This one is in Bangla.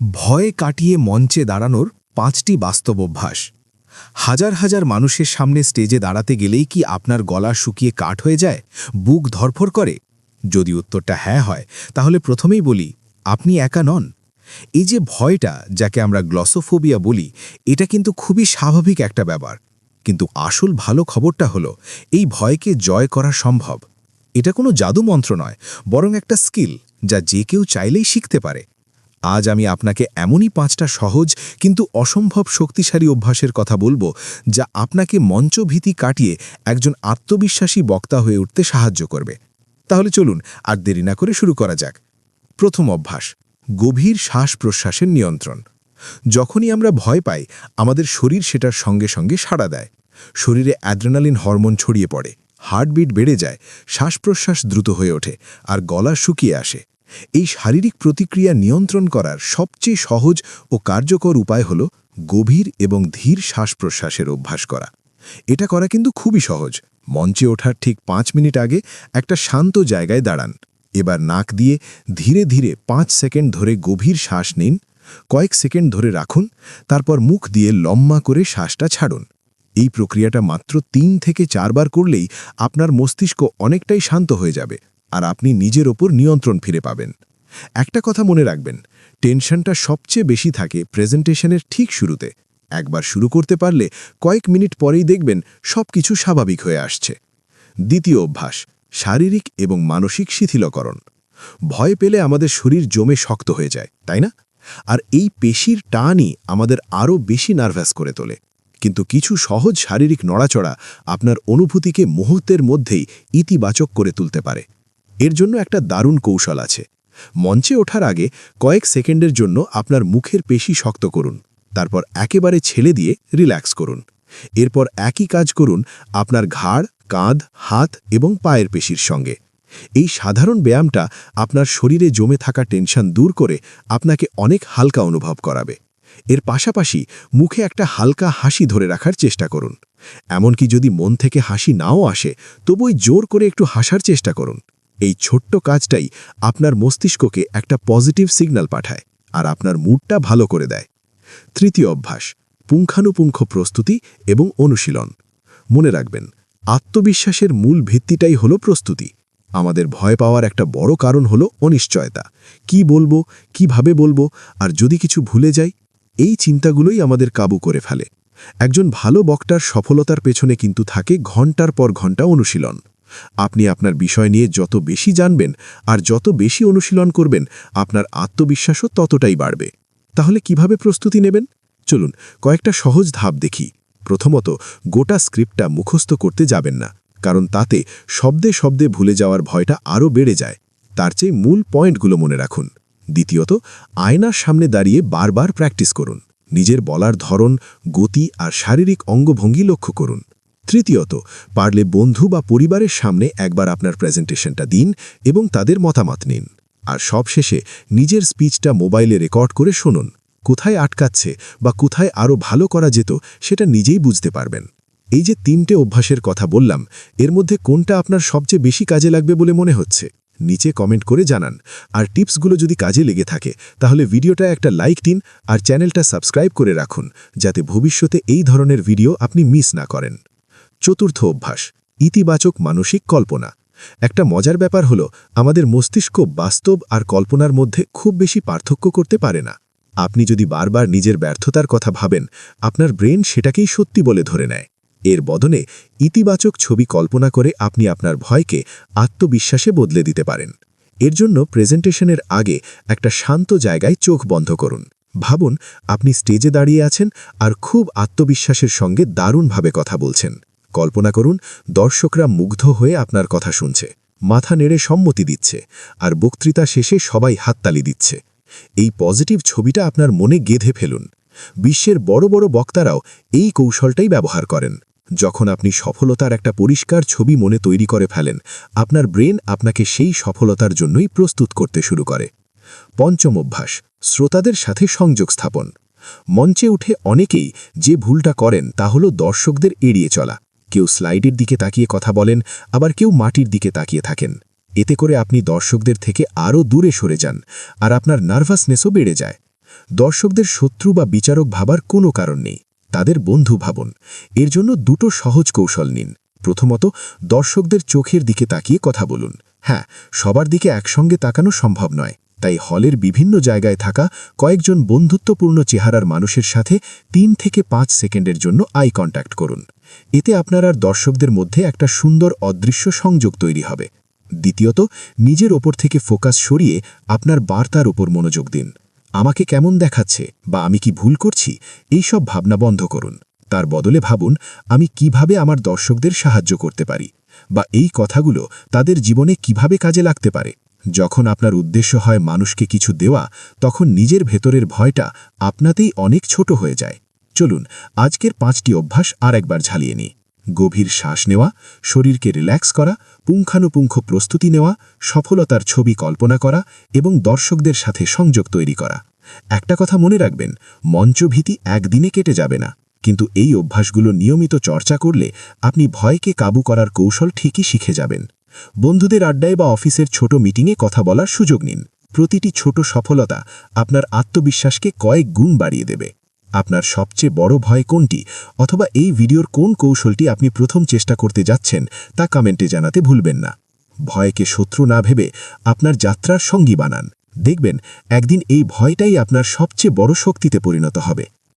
ভয় কাটিয়ে মঞ্চে দাঁড়ানোর পাঁচটি বাস্তব অভ্যাস। হাজার হাজার মানুষের সামনে স্টেজে দাঁড়াতে গেলেই কি আপনার গলা শুকিয়ে কাঠ হয়ে যায়, বুক ধরফর করে? যদি উত্তরটা হ্যাঁ হয়, তাহলে প্রথমেই বলি, আপনি একা নন। এই যে ভয়টা, যাকে আমরা গ্লসোফোবিয়া বলি, এটা কিন্তু খুবই স্বাভাবিক একটা ব্যাপার। কিন্তু আসল ভালো খবরটা হলো, এই ভয়কে জয় করা সম্ভব। এটা কোনো জাদুমন্ত্র নয়, বরং একটা স্কিল, যা যে কেউ চাইলেই শিখতে পারে। আজ আমি আপনাকে এমনই পাঁচটা সহজ কিন্তু অসম্ভব শক্তিশালী অভ্যাসের কথা বলব, যা আপনাকে মঞ্চভীতি কাটিয়ে একজন আত্মবিশ্বাসী বক্তা হয়ে উঠতে সাহায্য করবে। তাহলে চলুন আর দেরি না করে শুরু করা যাক। প্রথম অভ্যাস, গভীর শ্বাস প্রশ্বাসের নিয়ন্ত্রণ। যখনই আমরা ভয় পাই, আমাদের শরীর সেটার সঙ্গে সঙ্গে সাড়া দেয়। শরীরে অ্যাড্রেনালিন হরমোন ছড়িয়ে পড়ে, হার্টবিট বেড়ে যায় শ্বাস প্রশ্বাস দ্রুত হয়ে ওঠে, আর গলা শুকিয়ে আসে। এই শারীরিক প্রতিক্রিয়া নিয়ন্ত্রণ করার সবচেয়ে সহজ ও কার্যকর উপায় হল গভীর এবং ধীর শ্বাস প্রশ্বাসের অভ্যাস করা। এটা করা কিন্তু খুবই সহজ। মঞ্চে ওঠার ঠিক পাঁচ মিনিট আগে একটা শান্ত জায়গায় দাঁড়ান। এবার নাক দিয়ে ধীরে ধীরে পাঁচ সেকেন্ড ধরে গভীর শ্বাস নিন, কয়েক সেকেন্ড ধরে রাখুন, তারপর মুখ দিয়ে লম্বা করে শ্বাসটা ছাড়ুন। এই প্রক্রিয়াটা মাত্র তিন থেকে চারবার করলেই আপনার মস্তিষ্ক অনেকটাই শান্ত হয়ে যাবে। আর আপনি নিজের ওপর নিয়ন্ত্রণ ফিরে পাবেন। একটা কথা মনে রাখবেন, টেনশনটা সবচেয়ে বেশি থাকে প্রেজেন্টেশনের ঠিক শুরুতে। একবার শুরু করতে পারলে কয়েক মিনিট পরেই দেখবেন সব কিছু স্বাভাবিক হয়ে আসছে। দ্বিতীয় অভ্যাস, শারীরিক এবং মানসিক শিথিলকরণ। ভয় পেলে আমাদের শরীর জমে শক্ত হয়ে যায়, তাই না? আর এই পেশির টানই আমাদের আরও বেশি নার্ভাস করে তোলে। কিন্তু কিছু সহজ শারীরিক নড়াচড়া আপনার অনুভূতিকে মুহূর্তের মধ্যেই ইতিবাচক করে তুলতে পারে। এর জন্য একটা দারুণ কৌশল আছে। মঞ্চে ওঠার আগে কয়েক সেকেন্ডের জন্য আপনার মুখের পেশি শক্ত করুন, তারপর একেবারে ছেলে দিয়ে রিল্যাক্স করুন। এরপর একই কাজ করুন আপনার ঘাড়, কাঁধ, হাত এবং পায়ের পেশির সঙ্গে। এই সাধারণ ব্যায়ামটা আপনার শরীরে জমে থাকা টেনশন দূর করে আপনাকে অনেক হালকা অনুভব করাবে। এর পাশাপাশি মুখে একটা হালকা হাসি ধরে রাখার চেষ্টা করুন। এমনকি যদি মন থেকে হাসি নাও আসে, তবুই জোর করে একটু হাসার চেষ্টা করুন। এই ছোট্ট কাজটাই আপনার মস্তিষ্ককে একটা পজিটিভ সিগন্যাল পাঠায় আর আপনার মুডটা ভালো করে দেয়। তৃতীয় অভ্যাস, পুঙ্খানুপুঙ্খ প্রস্তুতি এবং অনুশীলন। মনে রাখবেন, আত্মবিশ্বাসের মূল ভিত্তিটাই হলো প্রস্তুতি। আমাদের ভয় পাওয়ার একটা বড় কারণ হলো অনিশ্চয়তা। কি বলব, কীভাবে বলব, আর যদি কিছু ভুলে যাই, এই চিন্তাগুলোই আমাদের কাবু করে ফেলে। একজন ভালো বক্তার সফলতার পেছনে কিন্তু থাকে ঘণ্টার পর ঘণ্টা অনুশীলন। আপনি আপনার বিষয় নিয়ে যত বেশি জানবেন আর যত বেশি অনুশীলন করবেন, আপনার আত্মবিশ্বাসও ততটাই বাড়বে। তাহলে কীভাবে প্রস্তুতি নেবেন? চলুন, কয়েকটা সহজ ধাপ দেখি। প্রথমত, গোটা স্ক্রিপ্টটা মুখস্থ করতে যাবেন না, কারণ তাতে শব্দে শব্দে ভুলে যাওয়ার ভয়টা আরও বেড়ে যায়। তার চেয়ে মূল পয়েন্টগুলো মনে রাখুন। দ্বিতীয়ত, আয়নার সামনে দাঁড়িয়ে বারবার প্র্যাকটিস করুন। নিজের বলার ধরন, গতি আর শারীরিক অঙ্গভঙ্গি লক্ষ্য করুন। তৃতীয়ত, পারলে বন্ধু বা পরিবারের সামনে একবার আপনার প্রেজেন্টেশনটা দিন এবং তাদের মতামত নিন। আর সবশেষে নিজের স্পিচটা মোবাইলে রেকর্ড করে শুনুন। কোথায় আটকাচ্ছে বা কোথায় আরও ভালো করা যেত সেটা নিজেই বুঝতে পারবেন। এই যে তিনটে অভ্যাসের কথা বললাম, এর মধ্যে কোনটা আপনার সবচেয়ে বেশি কাজে লাগবে বলে মনে হচ্ছে? নিচে কমেন্ট করে জানান। আর টিপসগুলো যদি কাজে লেগে থাকে, তাহলে ভিডিওটা একটা লাইক দিন আর চ্যানেলটা সাবস্ক্রাইব করে রাখুন, যাতে ভবিষ্যতে এই ধরনের ভিডিও আপনি মিস না করেন। চতুর্থ অভ্যাস, ইতিবাচক মানসিক কল্পনা। একটা মজার ব্যাপার হলো, আমাদের মস্তিষ্ক বাস্তব আর কল্পনার মধ্যে খুব বেশি পার্থক্য করতে পারে না। আপনি যদি বারবার নিজের ব্যর্থতার কথা ভাবেন, আপনার ব্রেন সেটাকেই সত্যি বলে ধরে নেয়। এর বদনে ইতিবাচক ছবি কল্পনা করে আপনি আপনার ভয়কে আত্মবিশ্বাসে বদলে দিতে পারেন। এর জন্য প্রেজেন্টেশনের আগে একটা শান্ত জায়গায় চোখ বন্ধ করুন। ভাবুন, আপনি স্টেজে দাঁড়িয়ে আছেন আর খুব আত্মবিশ্বাসের সঙ্গে দারুণভাবে কথা বলছেন। কল্পনা করুন, দর্শকরা মুগ্ধ হয়ে আপনার কথা শুনছে, মাথা নেড়ে সম্মতি দিচ্ছে, আর বক্তৃতা শেষে সবাই হাততালি দিচ্ছে। এই পজিটিভ ছবিটা আপনার মনে গেঁধে ফেলুন। বিশ্বের বড় বড় বক্তারাও এই কৌশলটাই ব্যবহার করেন। যখন আপনি সফলতার একটা পরিষ্কার ছবি মনে তৈরি করে ফেলেন, আপনার ব্রেন আপনাকে সেই সফলতার জন্যই প্রস্তুত করতে শুরু করে। পঞ্চম অভ্যাস, শ্রোতাদের সাথে সংযোগ স্থাপন। মঞ্চে উঠে অনেকেই যে ভুলটা করেন তা হল দর্শকদের এড়িয়ে চলা। কেউ স্লাইডের দিকে তাকিয়ে কথা বলেন, আবার কেউ মাটির দিকে তাকিয়ে থাকেন। এতে করে আপনি দর্শকদের থেকে আরও দূরে সরে যান, আর আপনার নার্ভাসনেসও বেড়ে যায়। দর্শকদের শত্রু বা বিচারক ভাবার কোনো কারণ নেই, তাদের বন্ধু ভাবন। এর জন্য দুটো সহজ কৌশল নিন। প্রথমত, দর্শকদের চোখের দিকে তাকিয়ে কথা বলুন। হ্যাঁ সবার দিকে একসঙ্গে তাকানো সম্ভব নয়। তাই হলের বিভিন্ন জায়গায় থাকা কয়েকজন বন্ধুত্বপূর্ণ চেহারার মানুষের সাথে তিন থেকে পাঁচ সেকেন্ডের জন্য আই কন্ট্যাক্ট করুন। এতে আপনার আর দর্শকদের মধ্যে একটা সুন্দর অদৃশ্য সংযোগ তৈরি হবে। দ্বিতীয়ত, নিজের ওপর থেকে ফোকাস সরিয়ে আপনার বার্তার উপর মনোযোগ দিন। আমাকে কেমন দেখাচ্ছে বা আমি কি ভুল করছি, এই সব ভাবনা বন্ধ করুন। তার বদলে ভাবুন, আমি কীভাবে আমার দর্শকদের সাহায্য করতে পারি বা এই কথাগুলো তাদের জীবনে কীভাবে কাজে লাগতে পারে। যখন আপনার উদ্দেশ্য হয় মানুষকে কিছু দেওয়া, তখন নিজের ভেতরের ভয়টা আপনাতেই অনেক ছোট হয়ে যায়। চলুন, আজকের পাঁচটি অভ্যাস আর একবার ঝালিয়ে নিই। গভীর শ্বাস নেওয়া, শরীরকে রিল্যাক্স করা, পুঙ্খানুপুঙ্খ প্রস্তুতি নেওয়া, সফলতার ছবি কল্পনা করা এবং দর্শকদের সাথে সংযোগ তৈরি করা। একটা কথা মনে রাখবেন, মঞ্চভীতি একদিনে কেটে যাবে না। কিন্তু এই অভ্যাসগুলো নিয়মিত চর্চা করলে আপনি ভয়কে কাবু করার কৌশল ঠিকই শিখে যাবেন। বন্ধুদের আড্ডায় বা অফিসের ছোট মিটিংয়ে কথা বলার সুযোগ নিন। প্রতিটি ছোট সফলতা আপনার আত্মবিশ্বাসকে কয়েক গুণ বাড়িয়ে দেবে। আপনার সবচেয়ে বড় ভয় কোনটি? অথবা এই ভিডিওর কোন কৌশলটি আপনি প্রথম চেষ্টা করতে যাচ্ছেন তা কমেন্টে জানাতে ভুলবেন না। ভয়কে শত্রু না ভেবে আপনার যাত্রার সঙ্গী বানান। দেখবেন, একদিন এই ভয়টাই আপনার সবচেয়ে বড় শক্তিতে পরিণত হবে।